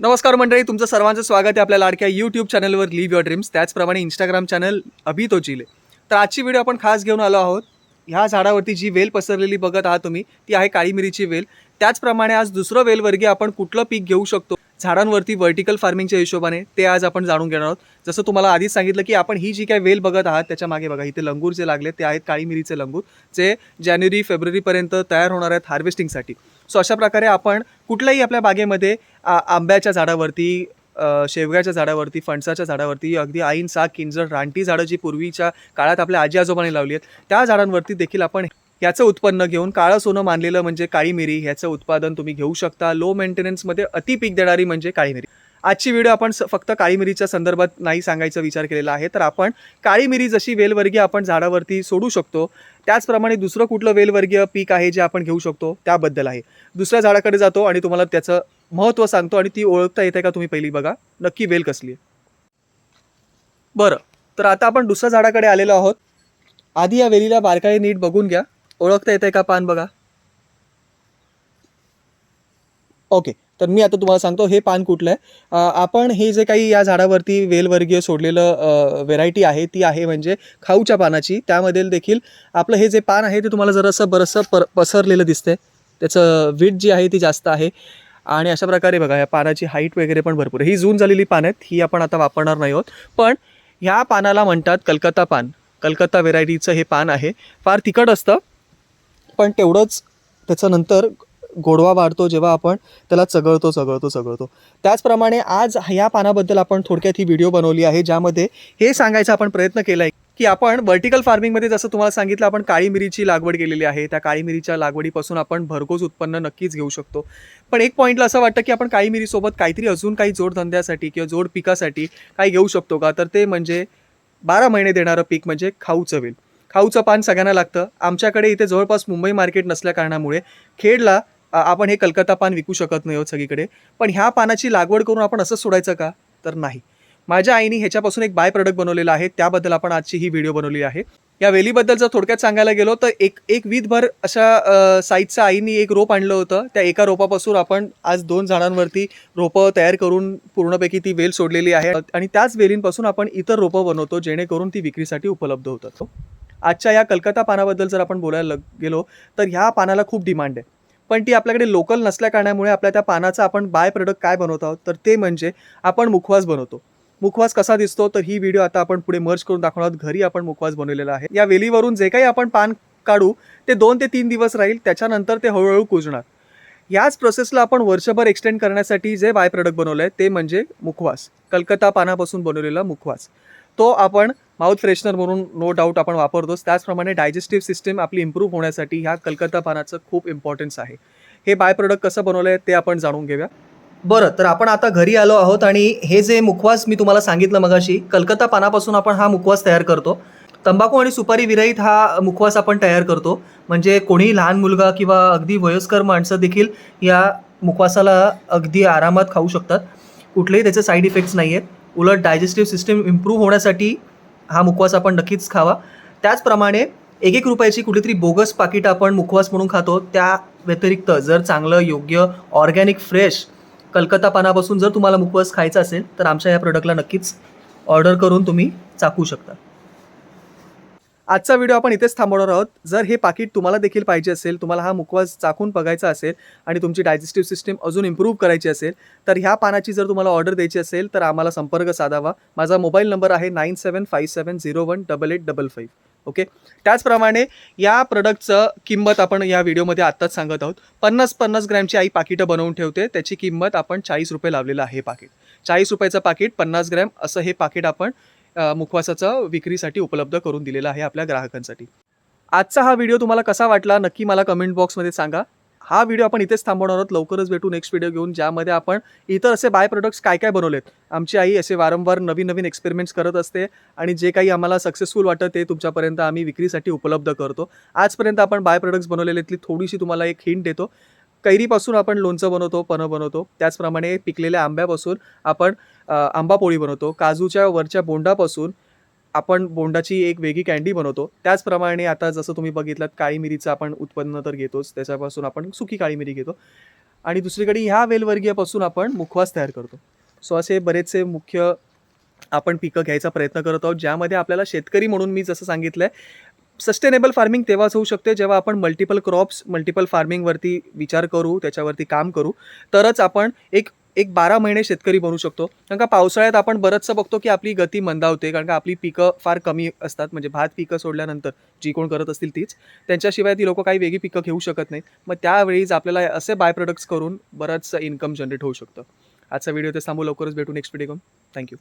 नमस्कार मंडळी तुमचं सर्वांचं स्वागत आहे आपल्या लाडक्या यूट्यूब चॅनलवर लिव्ह युअर ड्रीम्स त्याचप्रमाणे इंस्टाग्राम चॅनल अभि तो चिले तर आजची व्हिडिओ आपण खास घेऊन आलो आहोत. ह्या झाडावरती जी वेल पसरलेली बघत आहात तुम्ही ती आहे काळी मिरीची वेल. त्याचप्रमाणे आज दुसरं वेलवर्गीय आपण कुठलं पीक घेऊ शकतो? झाडांवरती व्हर्टिकल फार्मिंगच्या हिशोबाने ते आज आपण जाणून घेणार आहोत. जसं तुम्हाला आधीच सांगितलं की आपण ही जी काय वेल बघत आहात त्याच्यामागे बघा इथे लंगूर जे लागले ते आहेत काळी मिरीचे लंगूर जे जानेवारी फेब्रुवारीपर्यंत तयार होणार आहेत हार्वेस्टिंगसाठी सो अशा प्रकारे आपण कुठल्याही आपल्या बागेमध्ये आंब्याच्या झाडावरती शेवग्याच्या झाडावरती फणसाच्या झाडावरती अगदी आईन साग किंजळ रानटी झाडं जी पूर्वीच्या काळात आपल्या आजी आजोबाने लावली आहेत त्या झाडांवरती देखील आपण याचं उत्पन्न घेऊन काळं सोनं मानलेलं म्हणजे काळी मिरी ह्याचं उत्पादन तुम्ही घेऊ शकता. लो मेंटेनन्समध्ये अति पीक देणारी म्हणजे काळी मिरी आजची व्हिडिओ आपण फक्त काळी मिरीच्या संदर्भात नाही सांगायचा विचार केलेला आहे. तर आपण काळी मिरी जशी वेलवर्गीय आपण झाडावरती सोडू शकतो त्याचप्रमाणे दुसरं कुठलं वेलवर्गीय पीक आहे जे आपण घेऊ शकतो त्याबद्दल आहे. दुसऱ्या झाडाकडे जातो आणि तुम्हाला त्याचं महत्त्व सांगतो आणि ती ओळखता येते का तुम्ही पहिली बघा. नक्की वेल कसली आहे. बरं तर आता आपण दुसऱ्या झाडाकडे आलेलो आहोत. आधी या वेलीला बारकाई नीट बघून घ्या. ओळखता येते का पान बघा? ओके तर मी आता तुम्हाला सांगतो हे पान कुठलं आहे? आपण हे जे काही या झाडावरती वेलवर्गीय सोडलेलं व्हेरायटी आहे ती आहे म्हणजे खाऊच्या पानाची. त्यामध्ये देखील आपलं हे जे पान आहे ते तुम्हाला जरासं बरंचसं पर पसरलेलं दिसतंय. त्याचं वीट जी आहे ती जास्त आहे. आणि अशा प्रकारे बघा या पानाची हाईट वगैरे पण भरपूर आहे. ही जून झालेली पान आहेत ही आपण आता वापरणार नाही आहोत. पण ह्या पानाला म्हणतात कलकत्ता पान. कलकत्ता व्हेरायटीचं हे पान आहे. फार तिखट असतं. पण तेवढंच त्याचं नंतर गोडवा वाढतो जेव्हा आपण त्याला चगळतो चगळतो चगळतो. त्याचप्रमाणे आज ह्या पानाबद्दल आपण थोडक्यात ही व्हिडिओ बनवली आहे ज्यामध्ये हे सांगायचा आपण प्रयत्न केला आहे की आपण व्हर्टिकल फार्मिंगमध्ये जसं तुम्हाला सांगितलं आपण काळी मिरीची लागवड केलेली आहे. त्या काळी मिरीच्या लागवडीपासून आपण भरघोस उत्पन्न नक्कीच घेऊ शकतो. पण एक पॉईंटला असं वाटतं की आपण काळी मिरीसोबत काहीतरी अजून काही जोडधंद्यासाठी किंवा जोड पिकासाठी काही घेऊ शकतो का? तर ते म्हणजे बारा महिने देणारं पीक म्हणजे खाऊ चवेल खाऊचं पान सगळ्यांना लागतं. आमच्याकडे इथे जवळपास मुंबई मार्केट नसल्या कारणामुळे खेडला आपण हे कलकत्ता पान विकू शकत नाही आहोत सगळीकडे. पण ह्या पानाची लागवड करून आपण असंच सोडायचं का? तर नाही. माझ्या आईने ह्याच्यापासून एक बाय प्रोडक्ट बनवलेला आहे. त्याबद्दल आपण आजची ही व्हिडिओ बनवली आहे. या वेलीबद्दल जर थोडक्यात सांगायला गेलो तर एक एक वीधभर अशा साईजचा आईनी एक रोप आणलं होतं. त्या एका रोपापासून आपण आज दोन झाडांवरती रोपं तयार करून पूर्णपैकी ती वेल सोडलेली आहे. आणि त्याच वेलींपासून आपण इतर रोपं बनवतो जेणेकरून ती विक्रीसाठी उपलब्ध होतात. आजच्या या कलकत्ता पानाबद्दल जर आपण बोलायला गेलो तर ह्या पानाला खूप डिमांड आहे. पण ती आपल्याकडे लोकल नसल्या कारणामुळे आपल्या त्या पानाचा आपण बाय प्रोडक्ट काय बनवत आहोत तर ते म्हणजे आपण मुखवास बनवतो. मुखवास कसा दिसतो तर ही व्हिडिओ आता आपण पुढे मर्ज करून दाखवणार आहोत. घरी आपण मुखवास बनवलेला आहे. या वेलीवरून जे काही आपण पान काढू ते दोन ते तीन दिवस राहील त्याच्यानंतर ते हळूहळू कुजणार. याच प्रोसेसला आपण वर्षभर एक्सटेंड करण्यासाठी जे बाय प्रोडक्ट बनवलं आहे ते म्हणजे मुखवास. कलकत्ता पानापासून बनवलेला मुखवास. तो आपण माउथ फ्रेशनर म्हणून नो डाऊट आपण वापरतोच. त्याचप्रमाणे डायजेस्टिव्ह सिस्टीम आपली इम्प्रूव्ह होण्यासाठी ह्या कलकत्ता पानाचं खूप इम्पॉर्टन्स आहे. हे बाय प्रोडक्ट कसं बनवलं आहे ते आपण जाणून घेऊया. बरं तर आपण आता घरी आलो आहोत आणि हे जे मुखवास मी तुम्हाला सांगितलं मगाशी कलकत्ता पानापासून आपण हा मुखवास तयार करतो. तंबाखू आणि सुपारी विरहित हा मुखवास आपण तयार करतो. म्हणजे कोणीही लहान मुलगा किंवा अगदी वयस्कर माणसं देखील या मुखवासाला अगदी आरामात खाऊ शकतात. कुठलेही त्याचे साईड इफेक्ट्स नाही आहेत उलट डायजेस्टिव्ह सिस्टीम इम्प्रूव्ह होण्यासाठी हा मुखवास आपण नक्कीच खावा. त्याचप्रमाणे एक एक रुपयाची कुठेतरी बोगस पाकिट आपण मुखवास म्हणून खातो. त्या व्यतिरिक्त जर चांगलं योग्य ऑर्गॅनिक फ्रेश कलकत्ता पानापासून जर तुम्हाला मुखवास खायचा असेल तर आमच्या या प्रोडक्टला नक्कीच ऑर्डर करून तुम्ही चाकू शकता. आजचा व्हिडिओ आपण इथेच थांबवणार आहोत. जर हे पाकिट तुम्हाला देखील पाहिजे असेल तुम्हाला हा मुखवास चाखून बघायचा असेल आणि तुमची डायजेस्टिव्ह सिस्टीम अजून इम्प्रूव्ह करायची असेल तर ह्या पानाची जर तुम्हाला ऑर्डर द्यायची असेल तर आम्हाला संपर्क साधावा. माझा मोबाईल नंबर आहे nine seven five seven zero one double eight double five. Okay? त्याचप्रमाणे या प्रोडक्टचं किंमत आपण या व्हिडिओमध्ये आत्ताच सांगत आहोत. पन्नास पन्नास ग्रॅमची आई पाकिटं बनवून ठेवते. त्याची किंमत आपण चाळीस रुपये लावलेलं आहे पाकिट. चाळीस रुपयाचं पाकिट पन्नास ग्रॅम असं हे पाकिट आपण मुखवासाचं विक्रीसाठी उपलब्ध करून दिलेलं आहे आपल्या ग्राहकांसाठी. आजचा हा व्हिडिओ तुम्हाला कसा वाटला नक्की मला कमेंट बॉक्समध्ये सांगा. हा व्हिडिओ आपण इथेच थांबवणार आहोत. लवकरच भेटू नेक्स्ट व्हिडिओ घेऊन ज्यामध्ये आपण इतर असे बाय प्रोडक्ट्स काय काय बनवलेत. आमची आई असे वारंवार नवीन नवीन एक्सपेरिमेंट्स करत असते आणि जे काही आम्हाला सक्सेसफुल वाटतं ते तुमच्यापर्यंत आम्ही विक्रीसाठी उपलब्ध करतो. आजपर्यंत आपण बाय प्रोडक्ट्स बनवलेल्यातली थोडीशी तुम्हाला एक हिंट देतो. कैरीपासून आपण लोणचं बनवतो पनं बनवतो. त्याचप्रमाणे पिकलेल्या आंब्यापासून आपण आंबापोळी आंबा पोळी बनवतो. काजूच्या वरच्या बोंडापासून आपण बोंडाची एक वेगळी कॅन्डी बनवतो. त्याचप्रमाणे आता जसं तुम्ही बघितलात काळी मिरीचं आपण उत्पन्न तर घेतोच. त्याच्यापासून आपण सुकी काळी मिरी घेतो. आणि दुसरीकडे ह्या वेलवर्गीयापासून आपण मुखवास तयार करतो. सो असे बरेचसे मुख्य आपण पिकं घ्यायचा प्रयत्न करत आहोत ज्यामध्ये आपल्याला शेतकरी म्हणून मी जसं सांगितलं आहे सस्टेनेबल फार्मिंग तेव्हाच होऊ शकते जेव्हा आपण मल्टिपल क्रॉप्स मल्टिपल फार्मिंगवरती विचार करू त्याच्यावरती काम करू. तरच आपण एक एक बारा महिने शेतकरी बनू शकतो. कारण का पावसाळ्यात आपण बरंचसं बघतो की आपली गती मंदावते कारण का आपली पिकं फार कमी असतात. म्हणजे भात पिकं सोडल्यानंतर जी कोण करत असतील तीच. त्यांच्याशिवाय ती लोक काही वेगळी पिकं घेऊ शकत नाहीत. मग त्यावेळीच आपल्याला असे बाय प्रोडक्ट्स करून बरंचसं इन्कम जनरेट होऊ शकतं. आजचा व्हिडिओ ते थांबू. लवकरच भेटू नेक्स्ट व्हिडिओ थँक्यू